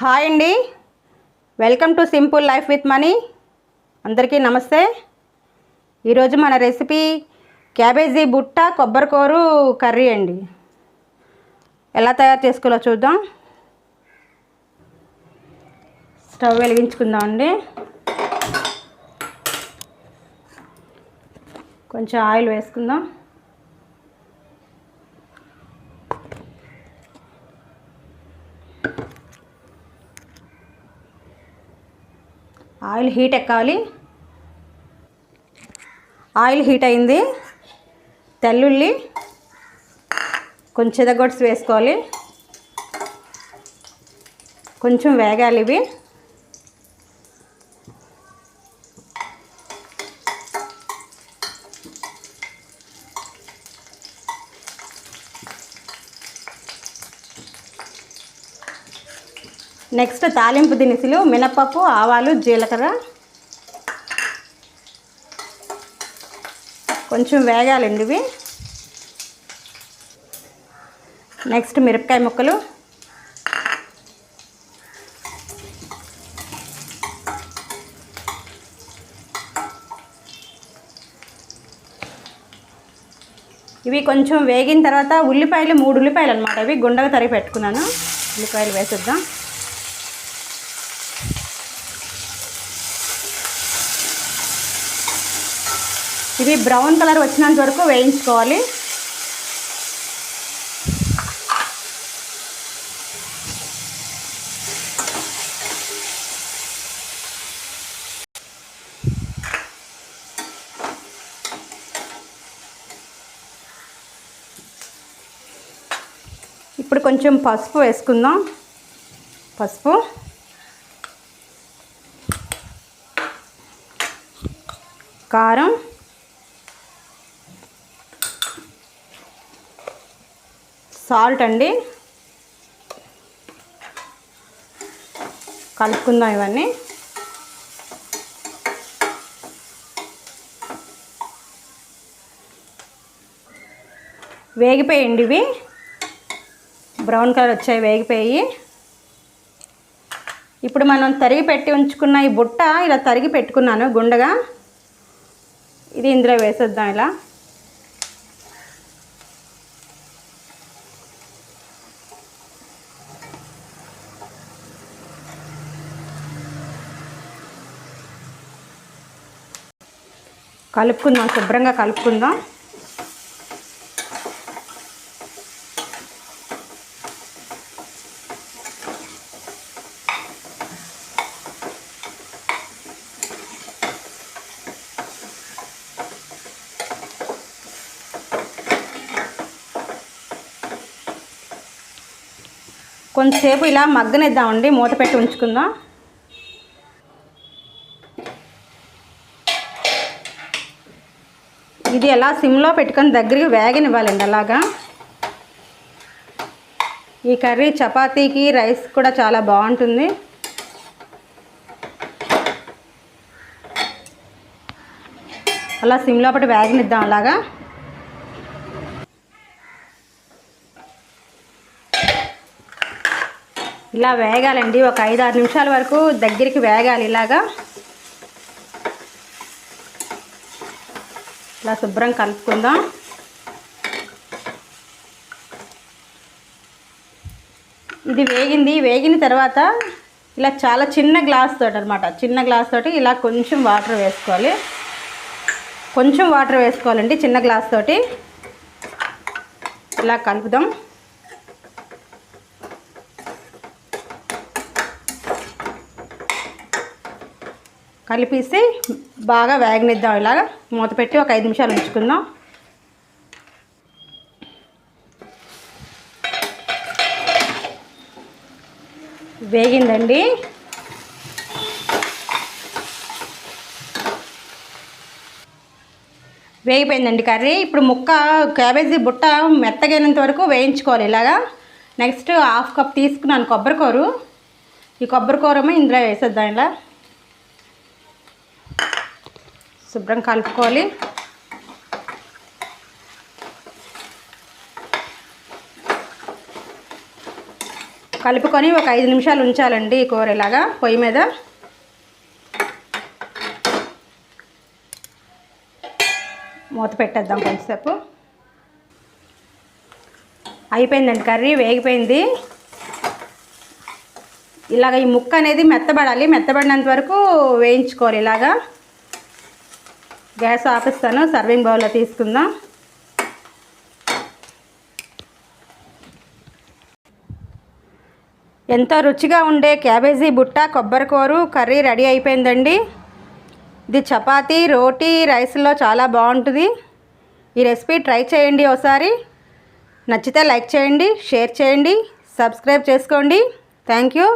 Hi అండి. Welcome to simple life with money. అందరికీ నమస్తే. ఈరోజు మన రెసిపీ క్యాబేజీ బుట్ట కొబ్బరికూరు కర్రీ అండి. ఎలా తయారు చేసుకోవాలో చూద్దాం. స్టవ్ వెలిగించుకుందాం అండి. కొంచెం ఆయిల్ వేసుకుందాం. ఆయిల్ హీట్ ఎక్కాలి. ఆయిల్ హీట్ అయింది. తెల్లుల్లి కొంచెం ఎదగొట్స్ వేసుకోవాలి. కొంచెం వేగాలి ఇవి. నెక్స్ట్ తాలింపు దినుసులు మినపప్పు ఆవాలు జీలకర్ర. కొంచెం వేగాలండి ఇవి. నెక్స్ట్ మిరపకాయ ముక్కలు. ఇవి కొంచెం వేగిన తర్వాత ఉల్లిపాయలు మూడు ఉల్లిపాయలు అనమాట ఇవి గుండగా తరిగి పెట్టుకున్నాను. ఉల్లిపాయలు వేసేద్దాం. ఇవి బ్రౌన్ కలర్ వచ్చినంత వరకు వేయించుకోవాలి. ఇప్పుడు కొంచెం పసుపు వేసుకుందాం. పసుపు. కారం. సాల్ట్ అండి. కలుపుకుందాం ఇవన్నీ. వేగిపోయండి ఇవి. బ్రౌన్ కలర్ వచ్చాయి వేగిపోయి. ఇప్పుడు మనం తరిగి పెట్టి ఉంచుకున్న ఈ బుట్ట ఇలా తరిగి పెట్టుకున్నాను గుండగా. ఇది ఇందులో వేసేద్దాం ఇలా. కలుపుకుందాం శుభ్రంగా కలుపుకుందాం. కొంతసేపు ఇలా మగ్గనిద్దామండి మూత పెట్టి ఉంచుకుందాం. ఇది ఎలా సిమ్లో పెట్టుకొని దగ్గరికి వేగనివ్వాలండి అలాగా? ఈ కర్రీ చపాతీకి రైస్ కూడా చాలా బాగుంటుంది. అలా సిమ్లో పెట్టి వేగనిద్దాం అలాగా? ఇలా వేగాలండి. ఒక ఐదు ఆరు నిమిషాల వరకు దగ్గరికి వేగాలి ఇలాగా. ఇలా శుభ్రం కలుపుకుందాం. ఇది వేగింది. వేగిన తర్వాత ఇలా చాలా చిన్న గ్లాస్ తోటి అనమాట చిన్న గ్లాస్ తోటి ఇలా కొంచెం వాటర్ వేసుకోవాలి. కొంచెం వాటర్ వేసుకోవాలండి చిన్న గ్లాస్ తోటి. ఇలా కలుపుదాం. కలిపేసి బాగా వేగనిద్దాం ఇలాగా. మూత పెట్టి ఒక ఐదు నిమిషాలు ఉంచుకుందాం. వేగిందండి. వేగిపోయిందండి కర్రీ. ఇప్పుడు ముక్క క్యాబేజీ బుట్ట మెత్తగైనంత వరకు వేయించుకోవాలి ఇలాగా. నెక్స్ట్ హాఫ్ కప్ తీసుకున్నాను కొబ్బరికూరు. ఈ కొబ్బరికూరమో ఇందులో వేసేద్దాం ఇలా. శుభ్రం కలుపుకోవాలి. కలుపుకొని ఒక ఐదు నిమిషాలు ఉంచాలండి ఈ కూర ఇలాగా పొయ్యి మీద. మూత పెట్టేద్దాం కొంచెంసేపు అయిపోయిందండి కర్రీ వేగిపోయింది. ఇలాగ ఈ ముక్క అనేది మెత్తబడాలి. మెత్తబడినంత వరకు వేయించుకోవాలి ఇలాగా. గ్యాస్ ఆపిస్తాను. సర్వింగ్ బౌల్లో తీసుకుందాం. ఎంతో రుచిగా ఉండే క్యాబేజీ బుట్ట కొబ్బరికూరు కర్రీ రెడీ అయిపోయిందండి. ఇది చపాతీ రోటీ రైస్లో చాలా బాగుంటుంది. ఈ రెసిపీ ట్రై చేయండి ఒకసారి నచ్చితే లైక్ చేయండి షేర్ చేయండి సబ్స్క్రైబ్ చేసుకోండి. Thank you.